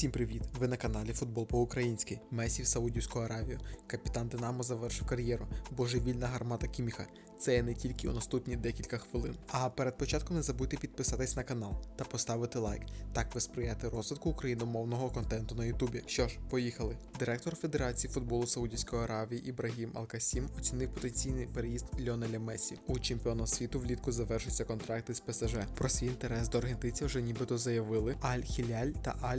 Всім привіт! Ви на каналі Футбол по-українськи. Месі в Саудівську Аравію. Капітан Динамо завершив кар'єру. Божевільна гармата Кіміха. Це не тільки у наступні декілька хвилин. А перед початком не забудьте підписатись на канал та поставити лайк. Так ви сприяєте розвитку україномовного контенту на Ютубі. Що ж, поїхали. Директор Федерації футболу Саудівської Аравії Ібрагім Алкасім оцінив потенційний переїзд Льонеля Месі. У чемпіона світу влітку завершиться контракт із ПСЖ. Про свій інтерес до аргентинців вже нібито заявили Аль-Хіляль та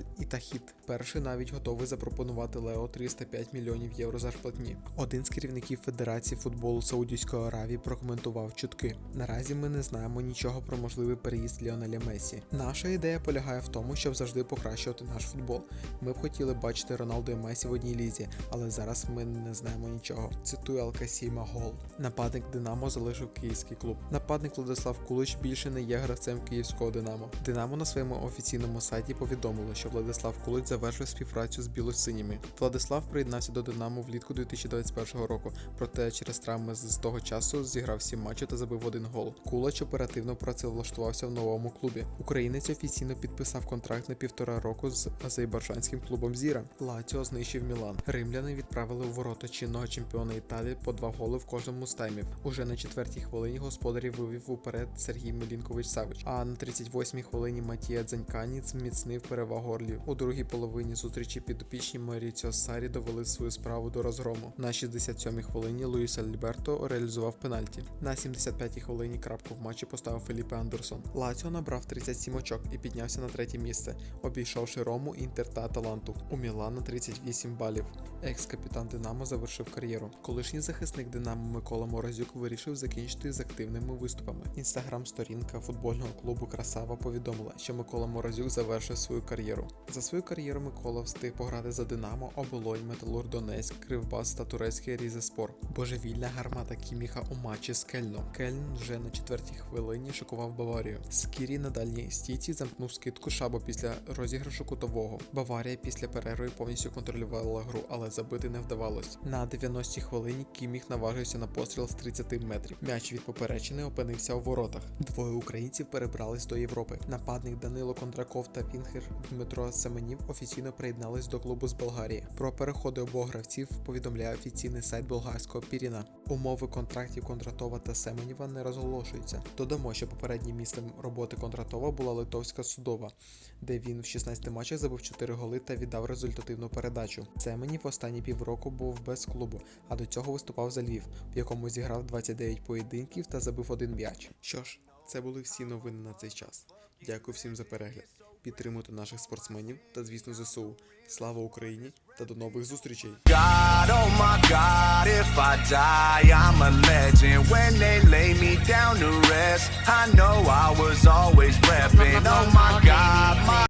Аль-Ітахід. Перший навіть готовий запропонувати Лео 305 мільйонів євро зарплатні. Один з керівників Федерації футболу Саудівської Аравії прокоментував чутки. Наразі ми не знаємо нічого про можливий переїзд Ліонеля Месі. Наша ідея полягає в тому, щоб завжди покращувати наш футбол. Ми б хотіли бачити Роналду і Месі в одній лізі, але зараз ми не знаємо нічого. Цитую Алкасіма Гол. Нападник Динамо залишив київський клуб. Нападник Владислав Кулич більше не є гравцем київського Динамо. Динамо на своєму офіційному сайті повідомило, що Владислав Кулич завершив співпрацю з білосиніми. Владислав приєднався до Динамо влітку 2021 року, проте через травми з того часу зіграв 7 матчів та забив один гол. Кулач оперативно працевлаштувався в новому клубі. Українець офіційно підписав контракт на півтора року з азербайджанським клубом Зіра. Лаціо знищив Мілан. Римляни відправили у ворота чинного чемпіона Італії по два голи в кожному з таймів. Уже на четвертій хвилині господарів вивів уперед Сергій Мелінкович Савич. А на 38-й хвилині Матія Дзанькані зміцнив перевагу орлів. У другій половині зустрічі підопічні Маріціо Сарі довели свою справу до розгрому. На 67-й хвилині Луїс Альберто реалізував пенальті. На 75-й хвилині крапку в матчі поставив Феліпе Андерсон. Лаціо набрав 37 очок і піднявся на третє місце, обійшовши Рому, Інтер та Аталанту. У Мілана 38 балів. Екс-капітан Динамо завершив кар'єру. Колишній захисник Динамо Микола Морозюк вирішив закінчити з активними виступами. Інстаграм-сторінка футбольного клубу Красава повідомила, що Микола Морозюк завершив свою кар'єру. За свою кар'єру Микола встиг пограти за Динамо, Оболонь, Металург Донецьк, Кривбас та турецький Різеспор. Божевільна гармата Кіміха у матчі з Кельном. Кельн вже на четвертій хвилині шокував Баварію. Скірі на дальній стійці замкнув скидку шабу після розіграшу кутового. Баварія після перерви повністю контролювала гру, але забити не вдавалось. На 90-й хвилині Кіміх наважився на постріл з 30 метрів. М'яч від поперечини опинився у воротах. Двоє українців перебрались до Європи. Нападник Данило Кондраков та Вінгер Дмитро Семенів офіційно приєднались до клубу з Болгарії. Про переходи обох гравців повідомляє офіційний сайт болгарського Піріна. Умови контрактів Кондратова та Семенєва не розголошуються. Додамо, що попереднім місцем роботи Кондратова була Литовська Судова, де він в 16 матчах забив 4 голи та віддав результативну передачу. Семенів останні півроку був без клубу, а до цього виступав за Львів, в якому зіграв 29 поєдинків та забив один м'яч. Що ж, це були всі новини на цей час. Дякую всім за перегляд. Підтримуйте наших спортсменів та, звісно, ЗСУ. Слава Україні та до нових зустрічей! God, oh my God, if I die, I'm a legend. When they lay me down to rest, I know I was always repping. Oh my God, my